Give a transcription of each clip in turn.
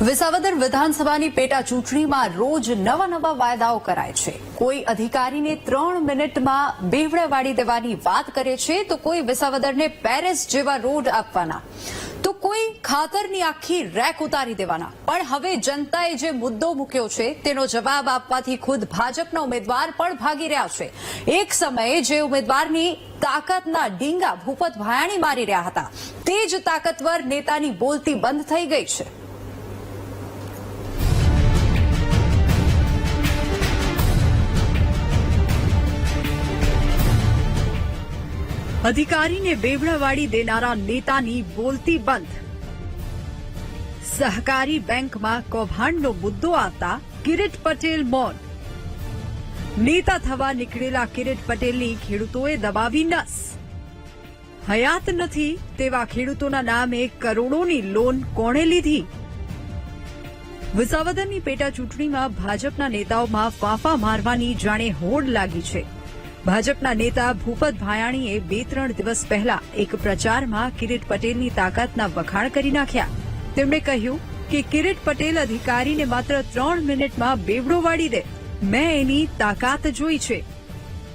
વિસાવદર વિધાનસભાની પેટા ચૂંટણીમાં રોજ નવા નવા વાયદાઓ કરાય છે. કોઈ અધિકારીને ત્રણ મિનિટમાં બેવડા વાળી દેવાની વાત કરે છે તો કોઈ વિસાવદરને પેરિસ જેવા રોડ આપવાના. તો કોઈ ખાતરની આખી રેક ઉતારી દેવાના. પણ હવે જનતાએ જે મુદ્દો મૂક્યો છે તેનો જવાબ આપવાથી ખુદ ભાજપના ઉમેદવાર પણ ભાગી રહ્યા છે. એક સમયે જે ઉમેદવારની તાકાતના ડીંગા ભૂપત ભાયાણી મારી રહ્યા હતા. તે જ તાકતવર નેતાની બોલતી બંધ થઈ ગઈ છે. અધિકારીને બેવડાવાળી દેનારા નેતાની બોલતી બંધ. સહકારી બેંકમાં કૌભાંડનો મુદ્દો આવતા કિરીટ પટેલ મૌન. નેતા થવા નીકળેલા કિરીટ પટેલની ખેડૂતોએ દબાવી નસ. હયાત નથી તેવા ખેડૂતોના નામે કરોડોની લોન કોણે લીધી? વિસાવદરની પેટા ચૂંટણીમાં ભાજપના નેતાઓમાં ફાંફા મારવાની જાણે હોડ લાગી છે. ભાજપના નેતા ભૂપત ભાયાણીએ બે ત્રણ દિવસ પહેલા એક પ્રચારમાં કિરીટ પટેલની તાકાતના વખાણ કરી નાખ્યા. તેમણે કહ્યું કે કિરીટ પટેલ અધિકારીને માત્ર ત્રણ મિનિટમાં બેવડો વાળી દે. મેં એની તાકાત જોઈ છે.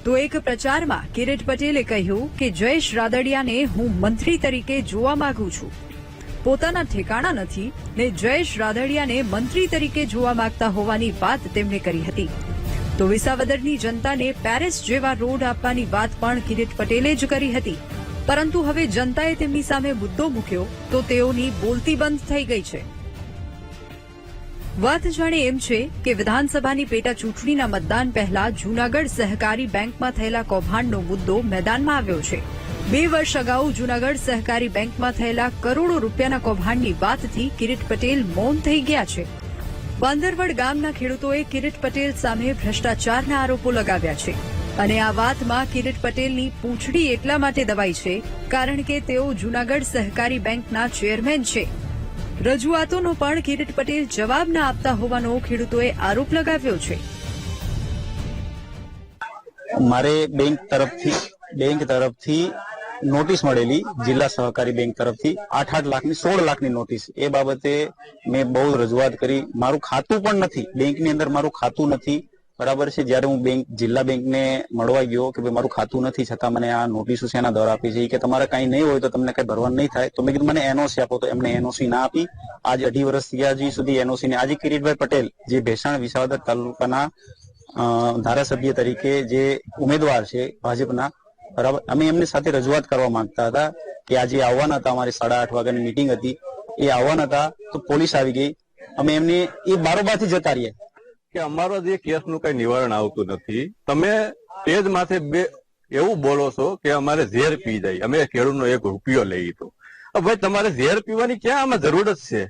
તો એક પ્રચારમાં કિરીટ પટેલે કહ્યું કે જયેશ રાદડિયાને હું મંત્રી તરીકે જોવા માંગુ છું. પોતાના ઠેકાણા નથી ને જયેશ રાદડિયાને મંત્રી તરીકે જોવા માંગતા હોવાની વાત તેમણે કરી હતી. તો વિસાવદરની જનતાને પેરિસ જેવા રોડ આપવાની વાત પણ કિરીટ પટેલે જ કરી હતી. પરંતુ હવે જનતાએ તેમની સામે મુદ્દો મૂક્યો તો તેઓની બોલતી બંધ થઈ ગઈ છે. વાત જાણે એમ છે કે વિધાનસભાની પેટા ચૂંટણીના મતદાન પહેલા જૂનાગઢ સહકારી બેંકમાં થયેલા કૌભાંડનો મુદ્દો મેદાનમાં આવ્યો છે. બે વર્ષ અગાઉ જૂનાગઢ સહકારી બેંકમાં થયેલા કરોડો રૂપિયાના કૌભાંડની વાતથી કિરીટ પટેલ મૌન થઈ ગયા છે. બાંદરવડ ગામના ખેડૂતોએ કિરીટ પટેલ સામે ભ્રષ્ટાચારના આરોપો લગાવ્યા છે. અને આ વાતમાં કિરીટ પટેલની પૂંછડી એટલા માટે દબાઈ છે, કારણ કે તેઓ જૂનાગઢ સહકારી બેંકના ચેરમેન છે. રજૂઆતોનો પણ કિરીટ પટેલ જવાબ ના આપતા હોવાનો ખેડૂતોએ આરોપ લગાવ્યો છે. મારે બેંક તરફથી બેંક તરફથી નોટિસ મળેલી જિલ્લા સહકારી બેંક તરફથી આઠ આઠ લાખની, સોળ લાખની નોટિસ. એ બાબતે મેં બહુ રજૂઆત કરી. મારું ખાતું પણ નથી. બેંકની અંદર મારું ખાતું નથી. બરાબર છે? જ્યારે હું બેંક, જિલ્લા બેંકને મળવા ગયો કે ભાઈ મારું ખાતું નથી, છતાં મને આ નોટિસો શેના દ્વારા આપી છે કે તમારે કઈ નહીં હોય તો તમને કઈ ભરવાનું નહીં થાય, તો મેં કીધું મને એનઓસી આપો. તો એમને એનઓસી ના આપી. આજ અઢી વર્ષ થયા હજી સુધી એનઓસી ને. આજે કિરીટભાઈ પટેલ, જે ભેસાણ વિસાવદર તાલુકાના ધારાસભ્ય તરીકે જે ઉમેદવાર છે ભાજપના અમે એમની સાથે રજૂઆત કરવા માંગતા હતા કે આજે આવવાના હતા, અમારી સાડા આઠ વાગ્યાની મીટિંગ હતી. એ આવવાના હતા તો પોલીસ આવી ગઈ. અમે એમને એ બારોબારથી જતા રહ્યા. કે અમારો જે કેસનું કઈ નિવારણ આવતું નથી. તમે સ્ટેજ માથે બે એવું બોલો છો કે અમારે ઝેર પી જાય. અમે ખેડૂતનો એક રૂપિયો લઈ તો ભાઈ, તમારે ઝેર પીવાની ક્યાં આમાં જરૂરત છે?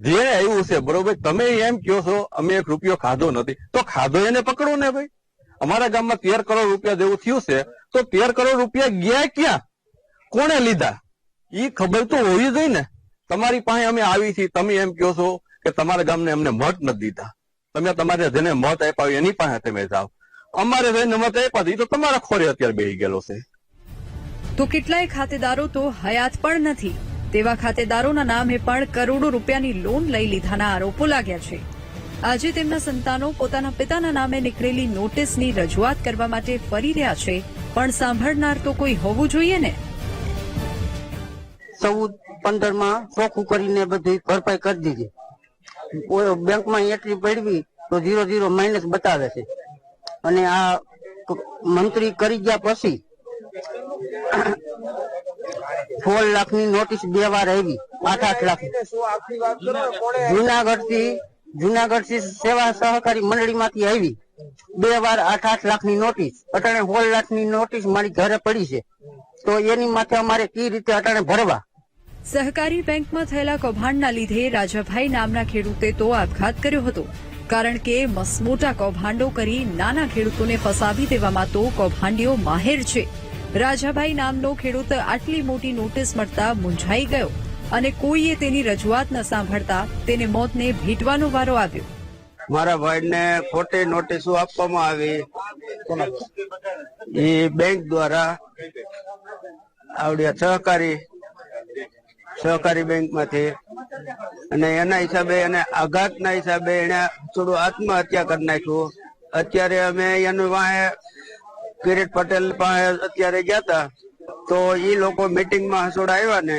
ઝેર આવ્યું છે, બરોબર? તમે એમ કહો છો, અમે એક રૂપિયો ખાધો નથી. તો ખાધો એને પકડો ને ભાઈ. અમારા ગામમાં તેર કરોડ રૂપિયા જેવું થયું છે. તો તેર કરોડ રૂપિયા ગયા ક્યાં? કોણે લીધા? એ ખબર તો હોવી જોઈએ ને. તમારી પાસે અમે આવી છીએ તમે એમ કહો છો કે તમારા ગામને અમને મત નથી દીધા. તમે તમારે જેને મત આપ્યા એની પાસે તમે જાઓ. અમારે જઈને મત આપ્યા હતા, તો તમારા ખોરે અત્યારે બેહી ગયેલો છે. તો કેટલાય ખાતેદારો તો હયાત પણ નથી. તેવા ખાતેદારોના નામે પણ કરોડો રૂપિયાની લોન લઈ લીધાના આરોપો લાગ્યા છે. આજે તેમના સંતાનો પોતાના પિતાના નામે નીકળેલી નોટિસની રજૂઆત કરવા માટે ફરી રહ્યા છે પણ સાંભળનાર તો કોઈ હોવું જોઈએ ને? ચૌદ પંદરમાં ચોખ્ખું કરીને બધી ભરપાઈ કરી દીધી. બેંકમાં એન્ટ્રી પડવી તો ઝીરો ઝીરો માઇનસ બતાવે છે. અને આ મંત્રી કરી ગયા પછી સોળ લાખની નોટિસ બે વાર આવી, આઠ આઠ લાખ. જુનાગઢથી જુનાગઢથી સેવા સહકારી મંડળી માંથી આવી. બે વાર આઠ આઠ લાખની નોટિસ અટાણે સોળ લાખની નોટિસ મારી ઘરે પડી છે. તો એની માથે અમારે કઈ રીતે અટાણે ભરવા? સહકારી બેંકમાં થયેલા કૌભાંડના લીધે રાજાભાઈ નામના ખેડૂતે તો આપઘાત કર્યો હતો. કારણ કે મસમોટા કૌભાંડો કરી નાના ખેડૂતોને ફસાવી દેવામાં તો કૌભાંડીઓ માહેર છે. રાજાભાઈ નામનો ખેડૂત આટલી મોટી નોટિસ મળતા મૂંઝાઈ ગયો અને કોઈએ તેની રજૂઆત ન સાંભળતા તેને મોતને ભેટવાનો વારો આવ્યો. મારા ભાઈને ખોટી નોટિસો આપવામાં આવી. એ બેંક દ્વારા આવડ્યા સહકારી સહકારી બેંકમાંથી અને એના હિસાબે એને આઘાતના હિસાબે એને થોડું આત્મહત્યા કરી નાખ્યું. અત્યારે અમે એનું વાહે કિરીટ પટેલ પાસે અત્યારે ગયા હતા તો એ લોકો મિટિંગમાં હસોડા આવ્યા ને.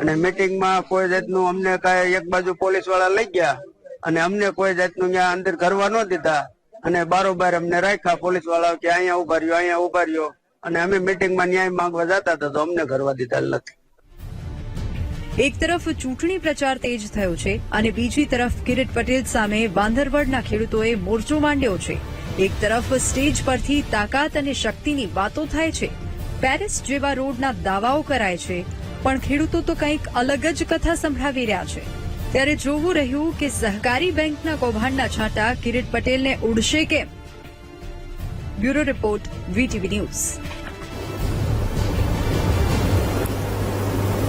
અને મિટિંગમાં કોઈ રીતનું અમને કાંઈ એક બાજુ પોલીસવાળા લઈ ગયા. અને અમને કોઈ જાતનું ત્યાં અંદર કરવા ન દીધા. અને બારોબાર અમને રાખ્યા, પોલીસવાળા કે અહીંયા ઊભા રહ્યો, અહીંયા ઊભા રહ્યો. અને અમે મિટિંગમાં ન્યાય માંગવા જતા હતા તો અમને કરવા દીધા નથી. એક તરફ ચૂંટણી પ્રચાર તેજ થયો છે અને બીજી તરફ કિરીટ પટેલ સામે બાંધરવડના ખેડૂતોએ મોરચો માંડ્યો છે. એક તરફ સ્ટેજ પરથી તાકાત અને શક્તિની વાતો થાય છે. પેરિસ જેવા રોડના દાવાઓ કરાય છે. પણ ખેડૂતો તો કંઈક અલગ જ કથા સંભળાવી રહ્યા છે. ત્યારે જોવું રહ્યું કે સહકારી બેંકના કૌભાંડના છાંટા કિરીટ પટેલને ઉડશે કેમ? Bureau report, VTV news.